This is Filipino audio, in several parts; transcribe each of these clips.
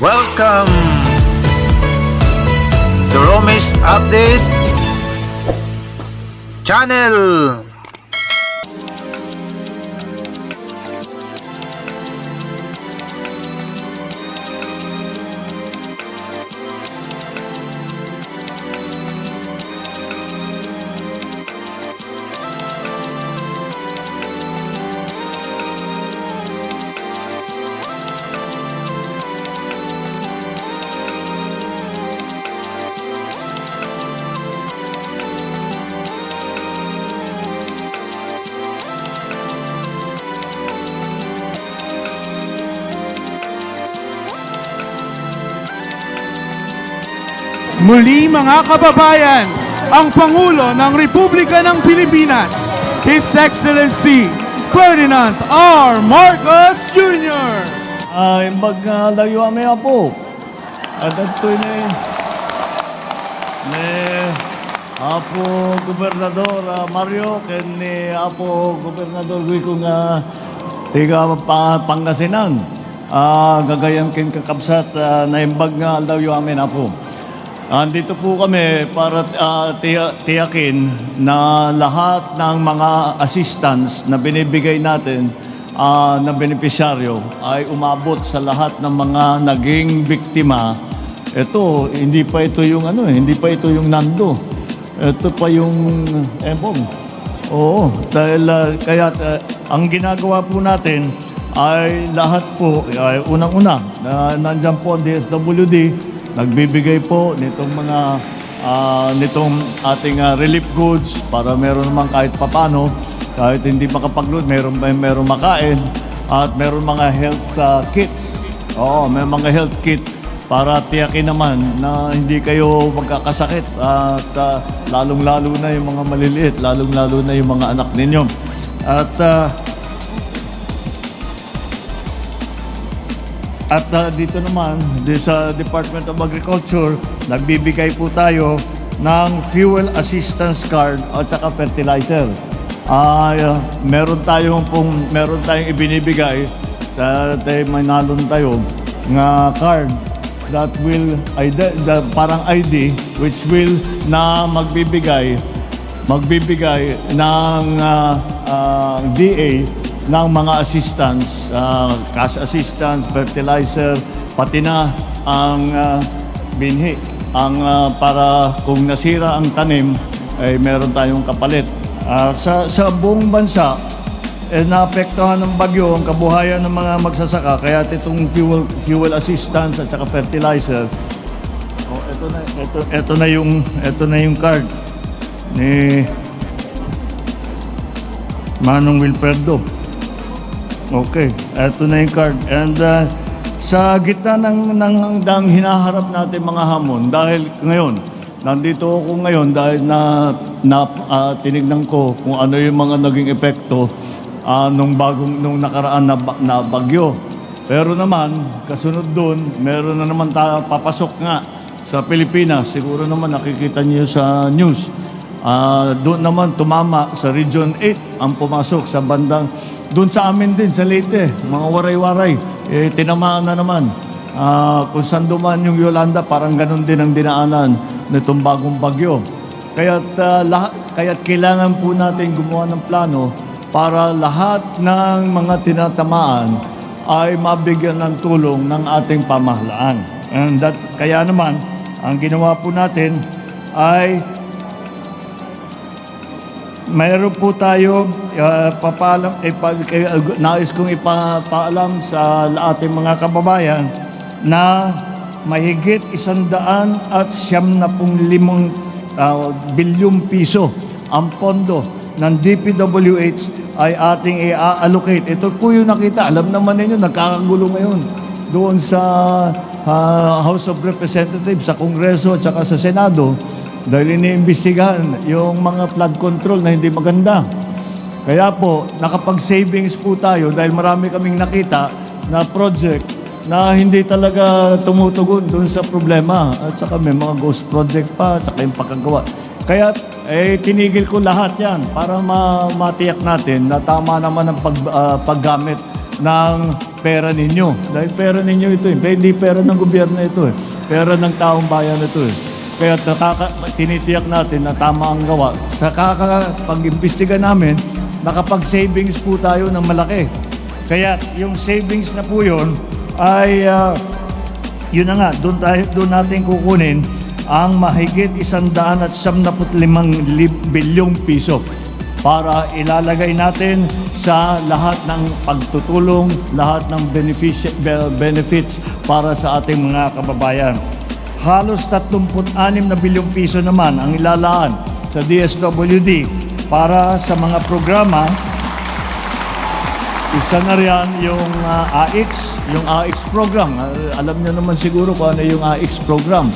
Welcome to Romis Update Channel. Muli mga kababayan, ang Pangulo ng Republika ng Pilipinas, His Excellency Ferdinand R. Marcos Jr. ay maglayo kami apo. At ito ni ni Apo Gobernador ah, Mario ken ni Apo Gobernador Guico nga tiga pa, Pangasinan. Ah, gagayang kin kakabsat ah, na imbag nga layo amin apo. Andito po kami para tiya- tiyakin na lahat ng mga assistance na binibigay natin ah, na benepisyaryo ay umabot sa lahat ng mga naging biktima. Ito, hindi pa ito yung ano, eh, hindi pa ito yung nando. Ito pa yung embong. Oo, dahil ah, kaya ah, ang ginagawa po natin ay lahat po, ay unang-una, na nandyan po ang DSWD, nagbibigay po nitong mga ah, nitong ating ah, relief goods para meron naman kahit papano, kahit hindi makapag-load, meron, may meron makain at meron mga health ah, kits. Oo, may mga health kit para tiyakin naman na hindi kayo magkakasakit at ah, lalong-lalo na yung mga maliliit, lalong-lalo na yung mga anak ninyo. At ah, At uh, dito naman, di sa Department of Agriculture, nagbibigay po tayo ng fuel assistance card at saka fertilizer. Uh, meron tayong pong meron tayong ibinibigay sa may nalon tayo nga card that will ID, the, parang ID which will na magbibigay magbibigay ng ah, ah, DA ng mga assistance, ah, cash assistance, fertilizer, pati na ang ah, binhi. Ang ah, para kung nasira ang tanim, ay meron tayong kapalit. Ah, sa, sa buong bansa, eh, naapektuhan ng bagyo ang kabuhayan ng mga magsasaka. Kaya itong fuel, fuel assistance at saka fertilizer, oh, ito na, ito, ito na yung, ito na yung card ni Manong Wilfredo. Okay, eto na yung card. And uh, sa gitna ng, ng, ng hinaharap natin mga hamon, dahil ngayon, nandito ako ngayon dahil na, na ah, tinignan ko kung ano yung mga naging epekto ah, nung bagong nung nakaraan na, na bagyo. Pero naman, kasunod doon, meron na naman tayo papasok nga sa Pilipinas. Siguro naman nakikita niyo sa news. Ah, doon naman tumama sa Region 8 ang pumasok sa bandang doon sa amin din sa Leyte, mga waray-waray. Eh, tinamaan na naman. Ah, kung saan duman yung Yolanda, parang ganun din ang dinaanan nitong bagong bagyo. Kaya't, ah, lahat, kaya't kailangan po natin gumawa ng plano para lahat ng mga tinatamaan ay mabigyan ng tulong ng ating pamahalaan. And that, kaya naman, ang ginawa po natin ay mayroon po tayo uh, papaalam, ipa, eh, nais kong ipapaalam sa ating mga kababayan na mahigit isandaan at siyam na pong limang uh, bilyong piso ang pondo ng DPWH ay ating i-allocate. Ito po yung nakita. Alam naman ninyo, nagkakagulo ngayon doon sa ah, House of Representatives, sa Kongreso at saka sa Senado dahil iniimbestigahan yung mga flood control na hindi maganda. Kaya po, nakapag-savings po tayo dahil marami kaming nakita na project na hindi talaga tumutugon doon sa problema. At saka may mga ghost project pa, at saka yung pagkagawa. Kaya eh, tinigil ko lahat yan para ma- matiyak natin na tama naman ang pag, ah, paggamit ng pera ninyo. Dahil pera ninyo ito eh. Hindi pera ng gobyerno ito eh. Pera ng taong bayan ito eh. Kaya nakaka, tinitiyak natin na tama ang gawa. Sa kaka, pag-imbestiga namin, nakapag-savings po tayo ng malaki. Kaya yung savings na po yun ay ah, yun na nga, doon, tayo, doon natin kukunin ang mahigit isandaan at limang bilyong piso para ilalagay natin sa lahat ng pagtutulong, lahat ng benefits para sa ating mga kababayan. Halos 36 na bilyong piso naman ang ilalaan sa DSWD para sa mga programa isa na riyan yung ah, AX, yung AX program. Ah, alam niyo naman siguro kung ano yung AX program.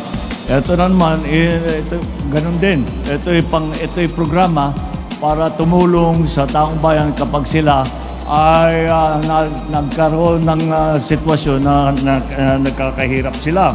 Ito na naman, eh, ito, ganun din. Ito yung, pang, ito yung programa para tumulong sa taong bayan kapag sila ay ah, na, nagkaroon ng ah, sitwasyon na, na, na nagkakahirap sila.